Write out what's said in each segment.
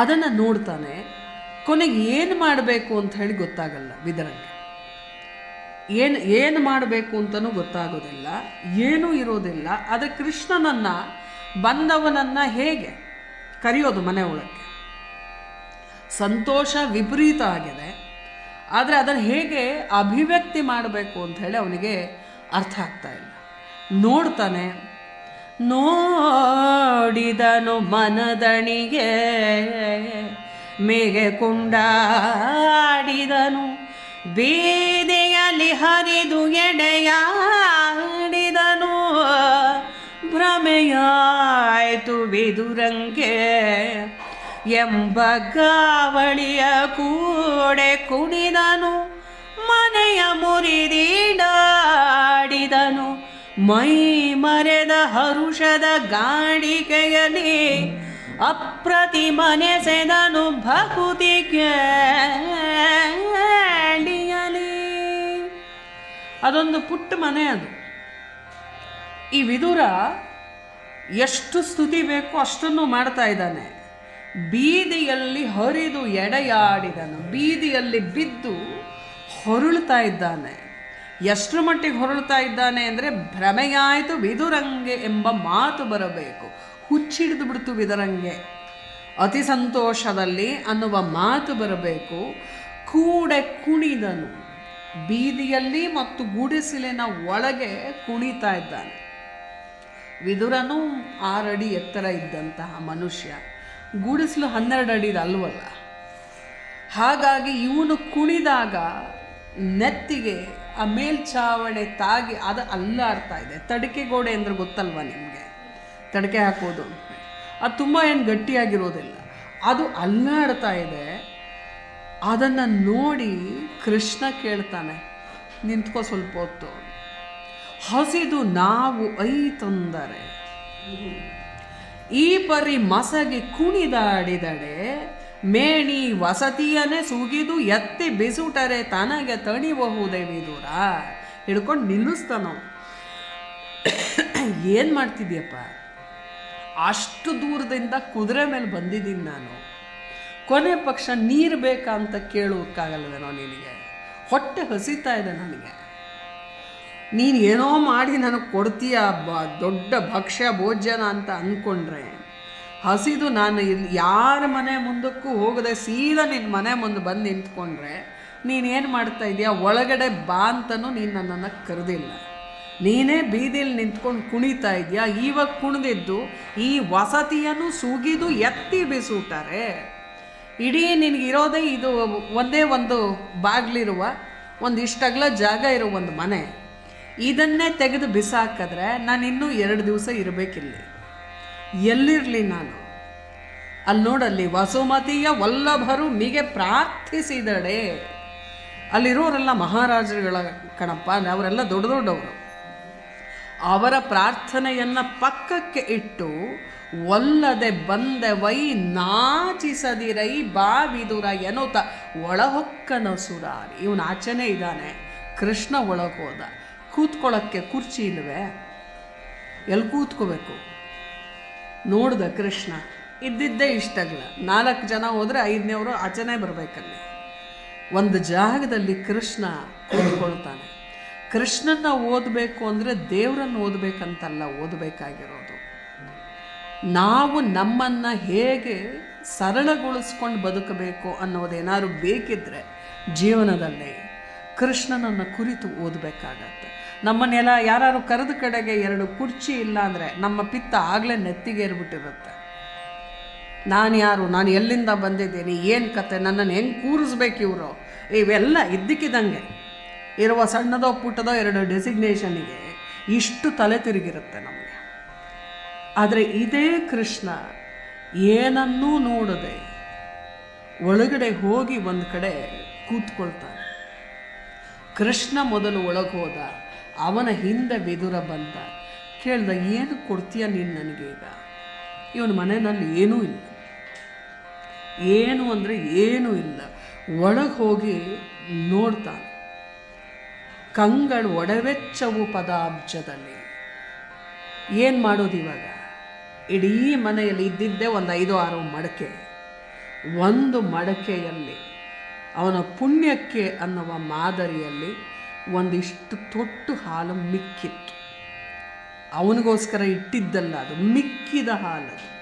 ಅದನ್ನು ನೋಡ್ತಾನೆ, ಕೊನೆಗೆ ಏನು ಮಾಡಬೇಕು ಅಂತ ಹೇಳಿ ಗೊತ್ತಾಗಲ್ಲ ವಿದರಂಗೆ ಏನು ಏನು ಮಾಡಬೇಕು ಅಂತಲೂ ಗೊತ್ತಾಗೋದಿಲ್ಲ, ಏನೂ ಇರೋದಿಲ್ಲ, ಆದರೆ ಕೃಷ್ಣನನ್ನು, ಬಂದವನನ್ನು ಹೇಗೆ ಕರೆಯೋದು ಮನೆ ಒಳಕ್ಕೆ? ಸಂತೋಷ ವಿಪರೀತ ಆಗಿದೆ, ಆದರೆ ಅದನ್ನು ಹೇಗೆ ಅಭಿವ್ಯಕ್ತಿ ಮಾಡಬೇಕು ಅಂತ ಹೇಳಿ ಅವನಿಗೆ ಅರ್ಥ ಆಗ್ತಾ ಇಲ್ಲ. ನೋಡ್ತಾನೆ ನೋಡಿದನು ಮನದಣಿಗೆ. ಮೇಗೆ ಕುಂಡಾಡಿದನು. ಬೀದಿಯಲ್ಲಿ ಹರಿದು ಎಡೆಯಾಡಿದನು. ಭ್ರಮೆಯಾಯ್ತು ಬಿದುರಂಗೆ ಎಂಬ ಗಾವಳಿಯ ಕೂಡೆ ಕುಣಿದನು. ಮನೆಯ ಮುರಿದೀಡಾಡಿದನು. ಮೈ ಮರೆದ ಹರುಷದ ಗಾಡಿಕೆಯಲ್ಲಿ ಅಪ್ರತಿಮನೆಸೆದನು ಭಕುತಿ ಕೇಳಿಯಲಿ. ಅದೊಂದು ಪುಟ್ಟ ಮನೆ ಅದು. ಈ ವಿದುರ ಎಷ್ಟು ಸ್ತುತಿ ಬೇಕೋ ಅಷ್ಟನ್ನು ಮಾಡ್ತಾ ಇದ್ದಾನೆ. ಬೀದಿಯಲ್ಲಿ ಹರಿದು ಎಡೆಯಾಡಿದನು. ಬೀದಿಯಲ್ಲಿ ಬಿದ್ದು ಹೊರಳ್ತಾ ಇದ್ದಾನೆ. ಎಷ್ಟರ ಮಟ್ಟಿಗೆ ಹೊರಳ್ತಾ ಇದ್ದಾನೆ ಅಂದರೆ ಭ್ರಮೆಯಾಯಿತು ವಿದುರಂಗೆ ಎಂಬ ಮಾತು ಬರಬೇಕು. ಹುಚ್ಚಿಡಿದು ಬಿಡ್ತು ವಿದುರಂಗೆ. ಅತಿ ಸಂತೋಷದಲ್ಲಿ ಅನ್ನುವ ಮಾತು ಬರಬೇಕು. ಕೂಡೆ ಕುಣಿದನು. ಬೀದಿಯಲ್ಲಿ ಮತ್ತು ಗುಡಿಸಿಲಿನ ಒಳಗೆ ಕುಣಿತಾ ಇದ್ದಾನೆ. ವಿದುರನು ಆರಡಿ ಎತ್ತರ ಇದ್ದಂತಹ ಮನುಷ್ಯ. ಗುಡಿಸಲು ಹನ್ನೆರಡು ಅಡಿದಲ್ವಲ್ಲ ಹಾಗಾಗಿ ಇವನು ಕುಣಿದಾಗ ನೆತ್ತಿಗೆ ಆ ಮೇಲ್ಛಾವಣೆ ತಾಗಿ ಅದು ಅಲ್ಲಾಡ್ತಾ ಇದೆ. ತಡಕೆ ಗೋಡೆ ಅಂದರೆ ಗೊತ್ತಲ್ವ ನಿಮಗೆ? ತಡಕೆ ಹಾಕೋದು ಅದು ತುಂಬ ಏನು ಗಟ್ಟಿಯಾಗಿರೋದಿಲ್ಲ. ಅದು ಅಲ್ಲಾಡ್ತಾ ಇದೆ. ಅದನ್ನು ನೋಡಿ ಕೃಷ್ಣ ಕೇಳ್ತಾನೆ, ನಿಂತ್ಕೋ ಸ್ವಲ್ಪ ಹೊತ್ತು. ಹಸಿದು ನಾವು ಐ ತೊಂದರೆ. ಈ ಪರಿ ಮಸಗಿ ಕುಣಿದಾಡಿದಡೆ ಮೇಣಿ ವಸತಿಯನ್ನೇ ಸುಗಿದು ಎತ್ತಿ ಬಿಸುಟರೆ ತನಗೆ ತಣಿಬಹುದೇ ವಿದೂರ? ಹಿಡ್ಕೊಂಡು ನಿಲ್ಲಿಸ್ತಾನೋ? ಏನು ಮಾಡ್ತಿದ್ಯಪ್ಪ? ಅಷ್ಟು ದೂರದಿಂದ ಕುದುರೆ ಮೇಲೆ ಬಂದಿದ್ದೀನಿ ನಾನು. ಕೊನೆ ಪಕ್ಷ ನೀರು ಬೇಕಾ ಅಂತ ಕೇಳೋಕ್ಕಾಗಲ್ವೇನೋ ನಿನಗೆ? ಹೊಟ್ಟೆ ಹಸಿತಾ ಇದೆ ನನಗೆ. ನೀನು ಏನೋ ಮಾಡಿ ನನಗೆ ಕೊಡ್ತೀಯ ಬ ದೊಡ್ಡ ಭಕ್ಷ್ಯ ಭೋಜನ ಅಂತ ಅಂದ್ಕೊಂಡ್ರೆ ಹಸಿದು ನಾನು ಇಲ್ಲಿ ಯಾರ ಮನೆ ಮುಂದಕ್ಕೂ ಹೋಗದೆ ಸೀದಾ ನಿನ್ನ ಮನೆ ಮುಂದೆ ಬಂದು ನಿಂತ್ಕೊಂಡ್ರೆ ನೀನೇನು ಮಾಡ್ತಾ ಇದೆಯಾ? ಒಳಗಡೆ ಬಾ ಅಂತನೂ ನೀನು ನನ್ನನ್ನು ಕರೆದಿಲ್ಲ. ನೀನೇ ಬೀದಿಲಿ ನಿಂತ್ಕೊಂಡು ಕುಣಿತಾ ಇದೆಯಾ? ಇವಾಗ ಕುಣಿದಿದ್ದು ಈ ವಸತಿಯನ್ನು ಸುಗಿದು ಎತ್ತಿ ಬಿಸುಟಾರೆ ಇಡೀ ನಿನಗಿರೋದೇ ಇದು ಒಂದೇ ಒಂದು ಬಾಗಿಲಿರುವ ಒಂದು ಇಷ್ಟಗಲ ಜಾಗ ಇರೋ ಒಂದು ಮನೆ. ಇದನ್ನೇ ತೆಗೆದು ಬಿಸಾಕಿದ್ರೆ ನಾನು ಇನ್ನೂ ಎರಡು ದಿವಸ ಇರಬೇಕಿಲ್ಲಿ. ಎಲ್ಲಿರಲಿ ನಾನು? ಅಲ್ಲಿ ನೋಡಲ್ಲಿ ವಸುಮತಿಯ ವಲ್ಲಭರು ಮಿಗೆ ಪ್ರಾರ್ಥಿಸಿದಡೆ. ಅಲ್ಲಿರೋರೆಲ್ಲ ಮಹಾರಾಜರುಗಳ ಕಣಪ್ಪ ಅವರೆಲ್ಲ ದೊಡ್ಡ ದೊಡ್ಡವರು. ಅವರ ಪ್ರಾರ್ಥನೆಯನ್ನು ಪಕ್ಕಕ್ಕೆ ಇಟ್ಟು, ಒಲ್ಲದೆ ಬಂದೆ ವೈ ನಾಚಿಸದಿರೈ ಬಾವಿದುರ ಎನ್ನುತ್ತ ಒಳಹೊಕ್ಕನ ಸುರಾರಿ. ಇವನು ಆಚೆನೇ ಇದ್ದಾನೆ, ಕೃಷ್ಣ ಒಳಗೆ ಹೋದ ಕೂತ್ಕೊಳ್ಳೋಕ್ಕೆ ಕುರ್ಚಿ ಇಲ್ವೇ? ಎಲ್ಲಿ ಕೂತ್ಕೋಬೇಕು? ನೋಡ್ದ ಕೃಷ್ಣ, ಇದ್ದಿದ್ದೇ ಇಷ್ಟಾಗಲ್ಲ ನಾಲ್ಕು ಜನ ಹೋದರೆ ಐದನೇವರು ಆಚೆನೇ ಬರಬೇಕಲ್ಲಿ. ಒಂದು ಜಾಗದಲ್ಲಿ ಕೃಷ್ಣ ಕೂತ್ಕೊಳ್ತಾನೆ. ಕೃಷ್ಣನ ಓದಬೇಕು ಅಂದರೆ ದೇವರನ್ನು ಓದಬೇಕಂತಲ್ಲ, ಓದಬೇಕಾಗಿರೋದು. ನಾವು ನಮ್ಮನ್ನು ಹೇಗೆ ಸರಳಗೊಳಿಸ್ಕೊಂಡು ಬದುಕಬೇಕು ಅನ್ನೋದೇನಾದ್ರು ಬೇಕಿದ್ರೆ ಜೀವನದಲ್ಲಿ ಕೃಷ್ಣನನ್ನು ಕುರಿತು ಓದಬೇಕಾಗತ್ತೆ. ನಮ್ಮನ್ನೆಲ್ಲ ಯಾರು ಕರೆದ ಕಡೆಗೆ ಎರಡು ಕುರ್ಚಿ ಇಲ್ಲ ಅಂದರೆ ನಮ್ಮ ಪಿತ್ತ ಆಗಲೇ ನೆತ್ತಿಗೇರ್ಬಿಟ್ಟಿರುತ್ತೆ. ನಾನು ಯಾರು? ನಾನು ಎಲ್ಲಿಂದ ಬಂದಿದ್ದೀನಿ? ಏನು ಕತೆ? ನನ್ನನ್ನು ಹೆಂಗೆ ಕೂರಿಸ್ಬೇಕು ಇವರು? ಇವೆಲ್ಲ ಇದ್ದಕ್ಕಿದ್ದಂಗೆ ಇರುವ ಸಣ್ಣದೋ ಪುಟ್ಟದೋ ಎರಡು ಡೆಸಿಗ್ನೇಷನಿಗೆ ಇಷ್ಟು ತಲೆ ತಿರುಗಿರುತ್ತೆ ನಮಗೆ. ಆದರೆ ಇದೇ ಕೃಷ್ಣ ಏನನ್ನೂ ನೋಡದೆ ಒಳಗಡೆ ಹೋಗಿ ಒಂದು ಕಡೆ ಕೂತ್ಕೊಳ್ತಾನೆ. ಕೃಷ್ಣ ಮೊದಲು ಒಳಗೆ ಹೋದ. ಅವನ ಹಿಂದೆ ಬೆದುರ ಬಂದ. ಕೇಳ್ದ, ಏನು ಕೊಡ್ತೀಯ ನೀನು ನನಗೆ ಈಗ? ಇವನ ಮನೆಯಲ್ಲಿ ಏನೂ ಇಲ್ಲ. ಏನು ಅಂದರೆ ಏನೂ ಇಲ್ಲ. ಒಳಗೆ ಹೋಗಿ ನೋಡ್ತಾನೆ. ಕಂಗಳು ಒಡವೆಚ್ಚವು ಪದಾಬ್ಜದಲ್ಲಿ. ಏನು ಮಾಡೋದು ಇವಾಗ? ಇಡೀ ಮನೆಯಲ್ಲಿ ಇದ್ದಿದ್ದೇ ಒಂದು ಐದು ಆರು ಮಡಕೆ. ಒಂದು ಮಡಕೆಯಲ್ಲಿ ಅವನ ಪುಣ್ಯಕ್ಕೆ ಅನ್ನುವ ಮಾದರಿಯಲ್ಲಿ ಒಂದಿಷ್ಟು ತೊಟ್ಟು ಹಾಲು ಮಿಕ್ಕಿತ್ತು. ಅವನಿಗೋಸ್ಕರ ಇಟ್ಟಿದ್ದಲ್ಲ ಅದು, ಮಿಕ್ಕಿದ ಹಾಲದು.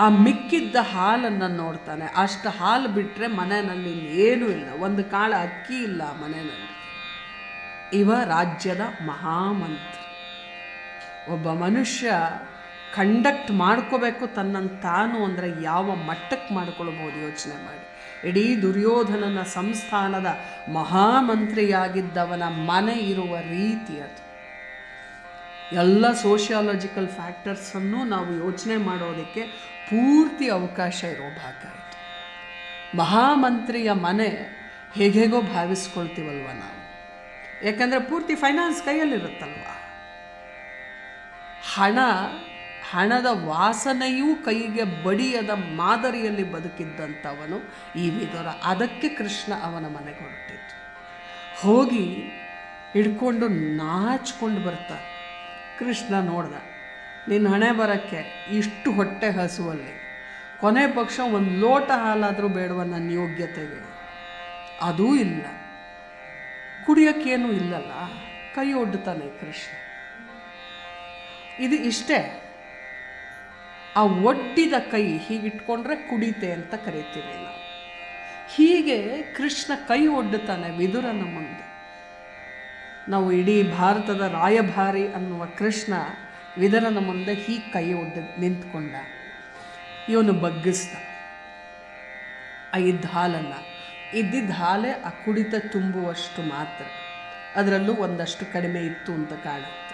ಆ ಮಿಕ್ಕಿದ್ದ ಹಾಲನ್ನು ನೋಡ್ತಾನೆ. ಅಷ್ಟು ಹಾಲು ಬಿಟ್ಟರೆ ಮನೆಯಲ್ಲಿ ಏನೂ ಇಲ್ಲ. ಒಂದು ಕಾಳ ಅಕ್ಕಿ ಇಲ್ಲ ಮನೆಯಲ್ಲಿ. ಇವ ರಾಜ್ಯದ ಮಹಾಮಂತ್ರಿ. ಒಬ್ಬ ಮನುಷ್ಯ ಕಂಡಕ್ಟ್ ಮಾಡ್ಕೋಬೇಕು ತನ್ನನ್ನು ತಾನು ಅಂದರೆ ಯಾವ ಮಟ್ಟಕ್ಕೆ ಮಾಡ್ಕೊಳ್ಬೋದು ಯೋಚನೆ ಮಾಡಿ. ಇಡೀ ದುರ್ಯೋಧನನ ಸಂಸ್ಥಾನದ ಮಹಾಮಂತ್ರಿಯಾಗಿದ್ದವನ ಮನೆ ಇರುವ ರೀತಿ ಅದು. ಎಲ್ಲ ಸೋಷಿಯಾಲಜಿಕಲ್ ಫ್ಯಾಕ್ಟರ್ಸನ್ನು ನಾವು ಯೋಚನೆ ಮಾಡೋದಕ್ಕೆ ಪೂರ್ತಿ ಅವಕಾಶ ಇರೋ ಭಾಗ ಆಯಿತು ಮಹಾಮಂತ್ರಿಯ ಮನೆ ಹೇಗೇಗೋ ಭಾವಿಸ್ಕೊಳ್ತೀವಲ್ವ ನಾವು. ಯಾಕಂದರೆ ಪೂರ್ತಿ ಫೈನಾನ್ಸ್ ಕೈಯಲ್ಲಿರುತ್ತಲ್ವ? ಹಣ ಹಣದ ವಾಸನೆಯೂ ಕೈಗೆ ಬಡಿಯದ ಮಾದರಿಯಲ್ಲಿ ಬದುಕಿದ್ದಂಥವನು ಈ ವಿದುರ. ಅದಕ್ಕೆ ಕೃಷ್ಣ ಅವನ ಮನೆಗೆ ಹೊರಟಿದ್ದು. ಹೋಗಿ ಹಿಡ್ಕೊಂಡು ನಾಚ್ಕೊಂಡು ಬರ್ತ. ಕೃಷ್ಣ ನೋಡ್ದ, ನಿನ್ನ ಹಣೆ ಬರೋಕ್ಕೆ ಇಷ್ಟು ಹೊಟ್ಟೆ ಹಸುವಲ್ಲಿ. ಕೊನೆ ಪಕ್ಷ ಒಂದು ಲೋಟ ಹಾಲಾದರೂ ಬೇಡವ ನನ್ನ ಯೋಗ್ಯತೆಗೆ. ಅದೂ ಇಲ್ಲ. ಕುಡಿಯೋಕ್ಕೇನೂ ಇಲ್ಲಲ್ಲ. ಕೈ ಒಡ್ತಾನೆ ಕೃಷ್ಣ. ಇದು ಇಷ್ಟೇ. ಆ ಒಡ್ಡಿದ ಕೈ ಹೀಗಿಟ್ಕೊಂಡ್ರೆ ಕುಡಿತೆ ಅಂತ ಕರಿತೀವಿ ನಾವು. ಹೀಗೆ ಕೃಷ್ಣ ಕೈ ಒಡ್ಡುತ್ತಾನೆ ವಿದುರನ ಮುಂದೆ. ನಾವು ಇಡೀ ಭಾರತದ ರಾಯಭಾರಿ ಅನ್ನುವ ಕೃಷ್ಣ ವಿದುರನ ಮುಂದೆ ಹೀಗೆ ಕೈ ಒಡ್ಡ ನಿಂತ್ಕೊಂಡ. ಇವನು ಬಗ್ಗಿಸ್ದ. ಆ ಇದ್ದ ಹಾಲನ್ನು. ಇದ್ದಿದ್ದ ಹಾಲೇ ಆ ಕುಡಿತ ತುಂಬುವಷ್ಟು ಮಾತ್ರ. ಅದರಲ್ಲೂ ಒಂದಷ್ಟು ಕಡಿಮೆ ಇತ್ತು ಅಂತ ಕಾಣುತ್ತೆ.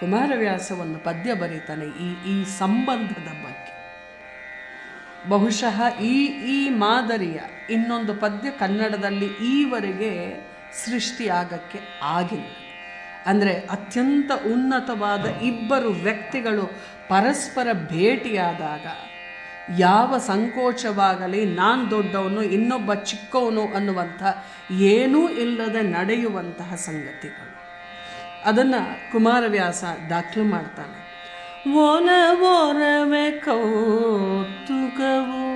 ಕುಮಾರವ್ಯಾಸ ಒಂದು ಪದ್ಯ ಬರೀತಾನೆ ಈ ಈ ಸಂಬಂಧದ ಬಗ್ಗೆ. ಬಹುಶಃ ಈ ಈ ಮಾದರಿಯ ಇನ್ನೊಂದು ಪದ್ಯ ಕನ್ನಡದಲ್ಲಿ ಈವರೆಗೆ ಸೃಷ್ಟಿಯಾಗಕ್ಕೆ ಆಗಿಲ್ಲ. ಅಂದರೆ ಅತ್ಯಂತ ಉನ್ನತವಾದ ಇಬ್ಬರು ವ್ಯಕ್ತಿಗಳು ಪರಸ್ಪರ ಭೇಟಿಯಾದಾಗ ಯಾವ ಸಂಕೋಚವಾಗಲಿ ನಾನು ದೊಡ್ಡವನು, ಇನ್ನೊಬ್ಬ ಚಿಕ್ಕವನು ಅನ್ನುವಂಥ ಏನೂ ಇಲ್ಲದೆ ನಡೆಯುವಂತಹ ಸಂಗತಿಗಳು. ಅದನ್ನು ಕುಮಾರವ್ಯಾಸ ದಾಖಲು ಮಾಡ್ತಾನೆ. ಓನ ಓರವೆ ಕೌತುಕವು,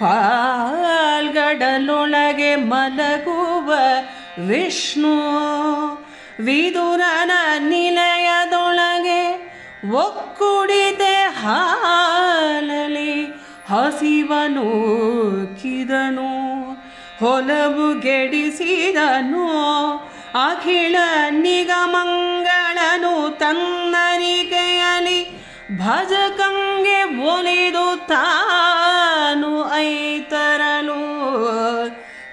ಪಾಲ್ಗಡಲೊಳಗೆ ಮಲಗುವ ವಿಷ್ಣು, ವಿದುರನ ನಿಲಯದೊಳಗೆ ಒಕ್ಕುಡಿದೆ ಹಾಲಲಿ, ಹಸಿವನು ಕಿದನು, ಹೊಲವು ಗೆಡಿಸಿದನು ಅಖಿಳ ನಿಗಮಂಗಳನು ತನ್ನರಿಕೆಯಲಿ ಭಜಕಂಗೆ ಒಲಿದು ತಾನು ಐತರನು.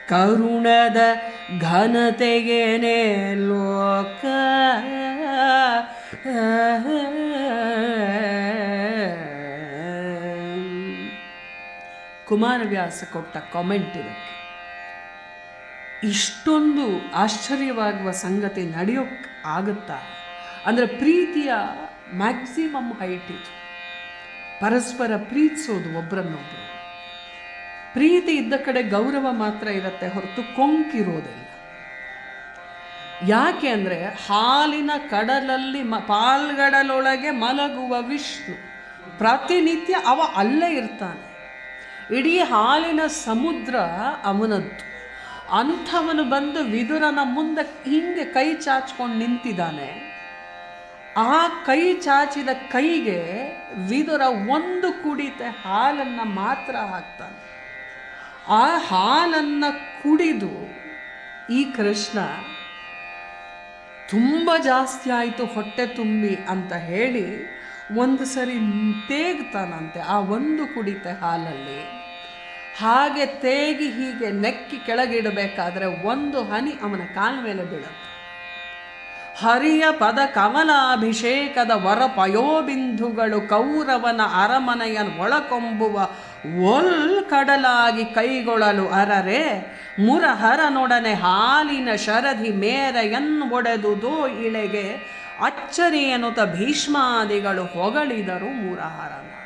ಕರುಣದ ಘನತೆಗೆನೆ ಲೋಕ. ಕುಮಾರವ್ಯಾಸ ಕೊಟ್ಟ ಕಾಮೆಂಟ್ ಇದಕ್ಕೆ. ಇಷ್ಟೊಂದು ಆಶ್ಚರ್ಯವಾಗುವ ಸಂಗತಿ ನಡೆಯೋಕ್ಕೆ ಆಗುತ್ತಾ? ಅಂದರೆ ಪ್ರೀತಿಯ ಮ್ಯಾಕ್ಸಿಮಮ್ ಹೈಟ್ ಇದು. ಪರಸ್ಪರ ಪ್ರೀತಿಸೋದು ಒಬ್ಬರನ್ನೊಬ್ಬರು ಪ್ರೀತಿ ಇದ್ದ ಕಡೆ ಗೌರವ ಮಾತ್ರ ಇರುತ್ತೆ ಹೊರತು ಕೊಂಕಿರೋದಿಲ್ಲ. ಯಾಕೆ ಅಂದರೆ ಹಾಲಿನ ಕಡಲಲ್ಲಿ ಮ, ಪಾಲ್ಗಡಲೊಳಗೆ ಮಲಗುವ ವಿಷ್ಣು. ಪ್ರತಿನಿತ್ಯ ಅವ ಅಲ್ಲೇ ಇರ್ತಾನೆ. ಇಡೀ ಹಾಲಿನ ಸಮುದ್ರ ಅವನದ್ದು. ಅಂಥವನು ಬಂದು ವಿದುರನ ಮುಂದೆ ಹಿಂಗೆ ಕೈ ಚಾಚ್ಕೊಂಡು ನಿಂತಿದ್ದಾನೆ. ಆ ಕೈ ಚಾಚಿದ ಕೈಗೆ ವಿದುರ ಒಂದು ಕುಡಿತೆ ಹಾಲನ್ನು ಮಾತ್ರ ಹಾಕ್ತಾನೆ. ಆ ಹಾಲನ್ನು ಕುಡಿದು ಈ ಕೃಷ್ಣ ತುಂಬ ಜಾಸ್ತಿ ಆಯಿತು ಹೊಟ್ಟೆ ತುಂಬಿ ಅಂತ ಹೇಳಿ ಒಂದು ಸರಿ ತೇಗ್ತಾನಂತೆ ಆ ಒಂದು ಕುಡಿತೆ ಹಾಲಲ್ಲಿ. ಹಾಗೆ ತೇಗಿ ಹೀಗೆ ನೆಕ್ಕಿ ಕೆಳಗಿಡಬೇಕಾದ್ರೆ ಒಂದು ಹನಿ ಅವನ ಕಾಲ ಮೇಲೆ ಬೀಳುತ್ತೆ. ಹರಿಯ ಪದ ಕಮಲಾಭಿಷೇಕದ ವರ ಪಯೋಬಿಂದುಗಳು ಕೌರವನ ಅರಮನೆಯ ಒಳಕೊಂಬುವ ಒಲ್ ಕಡಲಾಗಿ ಕೈಗೊಳ್ಳಲು ಅರರೆ, ಮುರಹರನೊಡನೆ ಹಾಲಿನ ಶರಧಿ ಮೇರೆಯನ್ನು ಒಡೆದುದೋ ಇಳೆಗೆ ಅಚ್ಚರಿಯನುತ ಭೀಷ್ಮಾದಿಗಳು ಹೊಗಳಿದರು ಮುರಹರನ.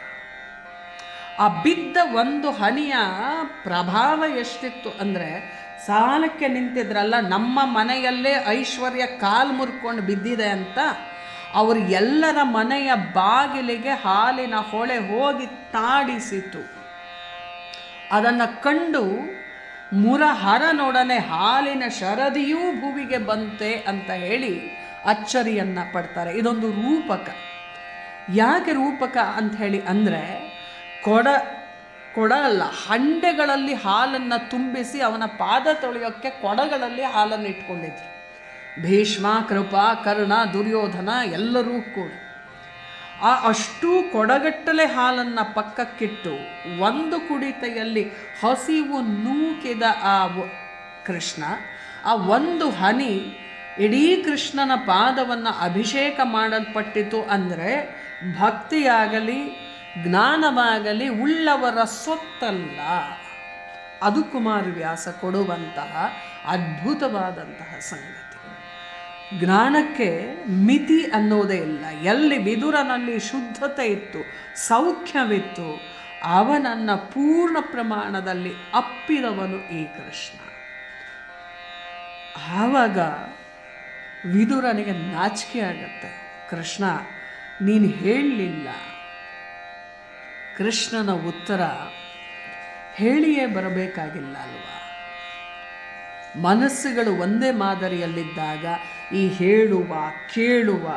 ಆ ಬಿದ್ದ ಒಂದು ಹನಿಯ ಪ್ರಭಾವ ಎಷ್ಟಿತ್ತು ಅಂದರೆ ಸಾಲಕ್ಕೆ ನಿಂತಿದ್ರಲ್ಲ, ನಮ್ಮ ಮನೆಯಲ್ಲೇ ಐಶ್ವರ್ಯ ಕಾಲು ಮುರ್ಕೊಂಡು ಬಿದ್ದಿದೆ ಅಂತ ಅವರು ಎಲ್ಲರ ಮನೆಯ ಬಾಗಿಲಿಗೆ ಹಾಲಿನ ಹೊಳೆ ಹೋಗಿ ತಾಡಿಸಿತು. ಅದನ್ನು ಕಂಡು ಮುರ ಹರನೊಡನೆ ಹಾಲಿನ ಶರದಿಯೂ ಭುವಿಗೆ ಬಂತೆ ಅಂತ ಹೇಳಿ ಅಚ್ಚರಿಯನ್ನು ಪಡ್ತಾರೆ. ಇದೊಂದು ರೂಪಕ. ಯಾಕೆ ರೂಪಕ ಅಂತ ಹೇಳಿ ಅಂದರೆ ಕೊಡ ಕೊಡ ಅಲ್ಲ ಹಂಡೆಗಳಲ್ಲಿ ಹಾಲನ್ನು ತುಂಬಿಸಿ ಅವನ ಪಾದ ತೊಳೆಯೋಕ್ಕೆ ಕೊಡಗಳಲ್ಲಿ ಹಾಲನ್ನು ಇಟ್ಕೊಂಡಿದ್ರು. ಭೀಷ್ಮ, ಕೃಪಾ, ಕರ್ಣ, ದುರ್ಯೋಧನ ಎಲ್ಲರೂ ಕೂಡ ಆ ಅಷ್ಟು ಕೊಡಗಟ್ಟಲೆ ಹಾಲನ್ನು ಪಕ್ಕಕ್ಕಿಟ್ಟು ಒಂದು ಕುಡಿತೆಯಲ್ಲಿ ಹಸಿವು ನೂಕಿದ ಆ ಕೃಷ್ಣ, ಆ ಒಂದು ಹನಿ ಇಡೀ ಕೃಷ್ಣನ ಪಾದವನ್ನು ಅಭಿಷೇಕ ಮಾಡಲ್ಪಟ್ಟಿತು ಅಂದರೆ ಭಕ್ತಿಯಾಗಲಿ ಜ್ಞಾನವಾಗಲಿ ಉಳ್ಳವರ ಸೊತ್ತಲ್ಲ. ಅದು ಕುಮಾರವ್ಯಾಸ ಕೊಡುವಂತಹ ಅದ್ಭುತವಾದಂತಹ ಸಂಗತಿ. ಜ್ಞಾನಕ್ಕೆ ಮಿತಿ ಅನ್ನೋದೇ ಇಲ್ಲ. ಎಲ್ಲಿ ಬಿದುರನಲ್ಲಿ ಶುದ್ಧತೆ ಇತ್ತು, ಸೌಖ್ಯವಿತ್ತು, ಅವನನ್ನು ಪೂರ್ಣ ಪ್ರಮಾಣದಲ್ಲಿ ಅಪ್ಪಿದವನು ಈ ಕೃಷ್ಣ. ಆವಾಗ ವಿದುರನಿಗೆ ನಾಚಿಕೆ ಆಗತ್ತೆ. ಕೃಷ್ಣ, ನೀನು ಹೇಳಲಿಲ್ಲ. ಕೃಷ್ಣನ ಉತ್ತರ ಹೇಳಿಯೇ ಬರಬೇಕಾಗಿಲ್ಲ ಅಲ್ವಾ? ಮನಸ್ಸುಗಳು ಒಂದೇ ಮಾದರಿಯಲ್ಲಿದ್ದಾಗ ಈ ಹೇಳುವ, ಕೇಳುವ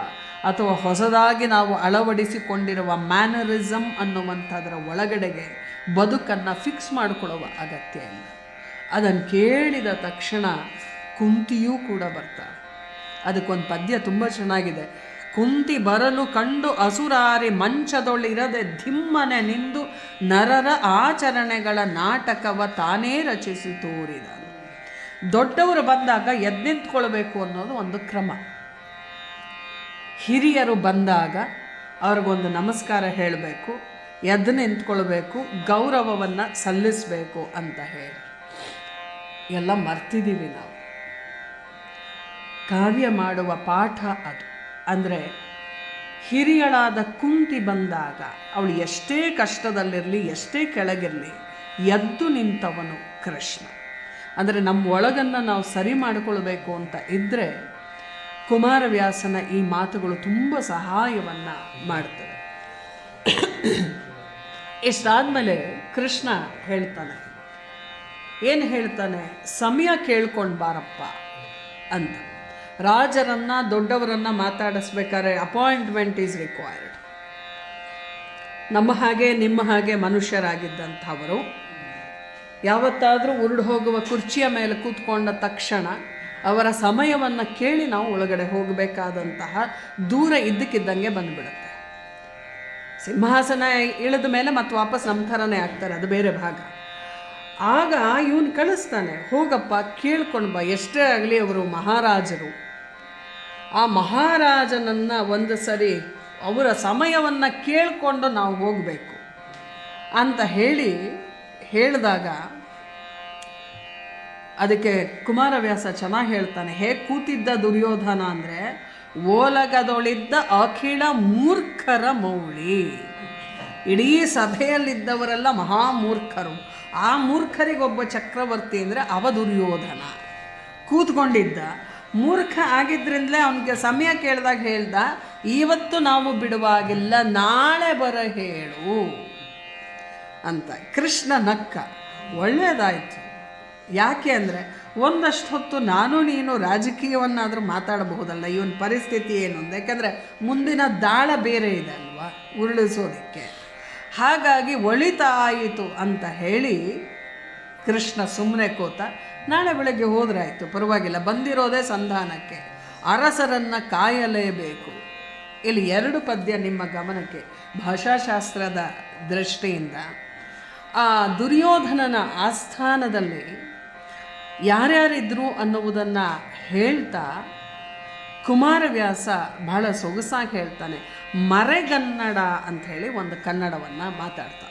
ಅಥವಾ ಹೊಸದಾಗಿ ನಾವು ಅಳವಡಿಸಿಕೊಂಡಿರುವ ಮ್ಯಾನರಿಸಮ್ ಅನ್ನುವಂಥದ್ರ ಒಳಗಡೆಗೆ ಬದುಕನ್ನು ಫಿಕ್ಸ್ ಮಾಡಿಕೊಳ್ಳುವ ಅಗತ್ಯ ಇಲ್ಲ. ಅದನ್ನು ಕೇಳಿದ ತಕ್ಷಣ ಕುಂತಿಯೂ ಕೂಡ ಬರ್ತಾಳೆ. ಅದಕ್ಕೊಂದು ಪದ್ಯ ತುಂಬ ಚೆನ್ನಾಗಿದೆ. ಕುಂತಿ ಬರಲು ಕಂಡು ಅಸುರಾರಿ ಮಂಚದೊಳಿರದೆ ಧಿಮ್ಮನೆ ನಿಂದು ನರರ ಆಚರಣೆಗಳ ನಾಟಕವ ತಾನೇ ರಚಿಸಿ ತೋರಿದನು. ದೊಡ್ಡವರು ಬಂದಾಗ ಎದ್ದು ನಿಂತ್ಕೊಳ್ಬೇಕು ಅನ್ನೋದು ಒಂದು ಕ್ರಮ. ಹಿರಿಯರು ಬಂದಾಗ ಅವ್ರಿಗೊಂದು ನಮಸ್ಕಾರ ಹೇಳಬೇಕು ಎದ್ದು ನಿಂತ್ಕೊಳ್ಬೇಕು, ಗೌರವವನ್ನು ಸಲ್ಲಿಸಬೇಕು ಅಂತ ಹೇಳಿ. ಎಲ್ಲ ಮರ್ತಿದ್ದೀವಿ ನಾವು. ಕಾವ್ಯ ಮಾಡುವ ಪಾಠ ಅದು. ಅಂದರೆ ಹಿರಿಯಳಾದ ಕುಂತಿ ಬಂದಾಗ ಅವಳು ಎಷ್ಟೇ ಕಷ್ಟದಲ್ಲಿರಲಿ, ಎಷ್ಟೇ ಕೆಳಗಿರಲಿ, ಎದ್ದು ನಿಂತವನು ಕೃಷ್ಣ. ಅಂದರೆ ನಮ್ಮ ಒಳಗನ್ನು ನಾವು ಸರಿ ಮಾಡಿಕೊಳ್ಬೇಕು ಅಂತ ಇದ್ದರೆ ಕುಮಾರವ್ಯಾಸನ ಈ ಮಾತುಗಳು ತುಂಬ ಸಹಾಯವನ್ನು ಮಾಡ್ತವೆ. ಇಷ್ಟಾದಮೇಲೆ ಕೃಷ್ಣ ಹೇಳ್ತಾನೆ, ಏನು ಹೇಳ್ತಾನೆ? ಸಮಯ ಕೇಳ್ಕೊಂಡು ಬಾರಪ್ಪ ಅಂತ. ರಾಜರನ್ನ, ದೊಡ್ಡವರನ್ನ ಮಾತಾಡಿಸ್ಬೇಕಾದ್ರೆ ಅಪಾಯಿಂಟ್ಮೆಂಟ್ ಈಸ್ ರಿಕ್ವೈರ್ಡ್ ನಮ್ಮ ಹಾಗೆ, ನಿಮ್ಮ ಹಾಗೆ ಮನುಷ್ಯರಾಗಿದ್ದಂಥವರು, ಯಾವತ್ತಾದರೂ ಉರುಡು ಹೋಗುವ ಕುರ್ಚಿಯ ಮೇಲೆ ಕೂತ್ಕೊಂಡ ತಕ್ಷಣ ಅವರ ಸಮಯವನ್ನು ಕೇಳಿ ನಾವು ಒಳಗಡೆ ಹೋಗಬೇಕಾದಂತಹ ದೂರ ಇದ್ದಕ್ಕಿದ್ದಂಗೆ ಬಂದುಬಿಡುತ್ತೆ. ಸಿಂಹಾಸನ ಇಳಿದ ಮೇಲೆ ಮತ್ತೆ ವಾಪಸ್ ನಮ್ಮ ಥರನೇ ಆಗ್ತಾರೆ, ಅದು ಬೇರೆ ಭಾಗ. ಆಗ ಇವನು ಕಳಿಸ್ತಾನೆ, ಹೋಗಪ್ಪ, ಕೇಳ್ಕೊಂಡು ಬಾ, ಎಷ್ಟೇ ಆಗಲಿ ಅವರು ಮಹಾರಾಜರು ಆ ಮಹಾರಾಜನನ್ನು ಒಂದು ಸರಿ ಅವರ ಸಮಯವನ್ನು ಕೇಳಿಕೊಂಡು ನಾವು ಹೋಗಬೇಕು. ಅಂತ ಹೇಳಿ ಹೇಳಿದಾಗ ಅದಕ್ಕೆ ಕುಮಾರವ್ಯಾಸ ಚೆನ್ನಾಗಿ ಹೇಳ್ತಾನೆ ಹೇಗೆ ಕೂತಿದ್ದ ದುರ್ಯೋಧನ ಅಂದರೆ ಓಲಗದೊಳಿದ್ದ ಅಖಿಳ ಮೂರ್ಖರ ಮೌಳಿ. ಇಡೀ ಸಭೆಯಲ್ಲಿದ್ದವರೆಲ್ಲ ಮಹಾಮೂರ್ಖರು. ಆ ಮೂರ್ಖರಿಗೊಬ್ಬ ಚಕ್ರವರ್ತಿ ಅಂದರೆ ಅವ ದುರ್ಯೋಧನ. ಕೂತ್ಕೊಂಡಿದ್ದ. ಮೂರ್ಖ ಆಗಿದ್ರಿಂದಲೇ ಅವನಿಗೆ ಸಮಯ ಕೇಳಿದಾಗ ಹೇಳ್ದ ಇವತ್ತು ನಾವು ಬಿಡುವಾಗಿಲ್ಲ, ನಾಳೆ ಬರ ಹೇಳು ಅಂತ. ಕೃಷ್ಣ ನಕ್ಕ ಒಳ್ಳೆಯದಾಯಿತು ಯಾಕೆ ಅಂದರೆ, ಒಂದಷ್ಟು ಹೊತ್ತು ನಾನು ನೀನು ರಾಜಕೀಯವನ್ನಾದರೂ ಮಾತಾಡಬಹುದಲ್ಲ, ಇವನ ಪರಿಸ್ಥಿತಿ ಏನು ಅಂತ. ಯಾಕೆಂದರೆ, ಮುಂದಿನ ದಾಳ ಬೇರೆ ಇದೆ ಅಲ್ವಾ, ಉರುಳಿಸೋದಕ್ಕೆ. ಹಾಗಾಗಿ ಒಳಿತಾಯಿತು ಅಂತ ಹೇಳಿ ಕೃಷ್ಣ ಸುಮ್ಮನೆ ಕೂತ, ನಾಳೆ ಬೆಳಗ್ಗೆ ಹೋದ್ರಾಯ್ತು ಪರವಾಗಿಲ್ಲ, ಬಂದಿರೋದೇ ಸಂಧಾನಕ್ಕೆ. ಅರಸರನ್ನು ಕಾಯಲೇಬೇಕು. ಇಲ್ಲಿ ಎರಡು ಪದ್ಯ ನಿಮ್ಮ ಗಮನಕ್ಕೆ. ಭಾಷಾಶಾಸ್ತ್ರದ ದೃಷ್ಟಿಯಿಂದ. ಆ ದುರ್ಯೋಧನನ ಆಸ್ಥಾನದಲ್ಲಿ ಯಾರ್ಯಾರಿದ್ರು ಅನ್ನುವುದನ್ನು ಹೇಳ್ತಾ, ಕುಮಾರವ್ಯಾಸ ಬಹಳ ಸೊಗಸಾಗಿ ಹೇಳ್ತಾನೆ. ಮರೆಗನ್ನಡ ಅಂಥೇಳಿ ಒಂದು ಕನ್ನಡವನ್ನು ಮಾತಾಡ್ತಾನೆ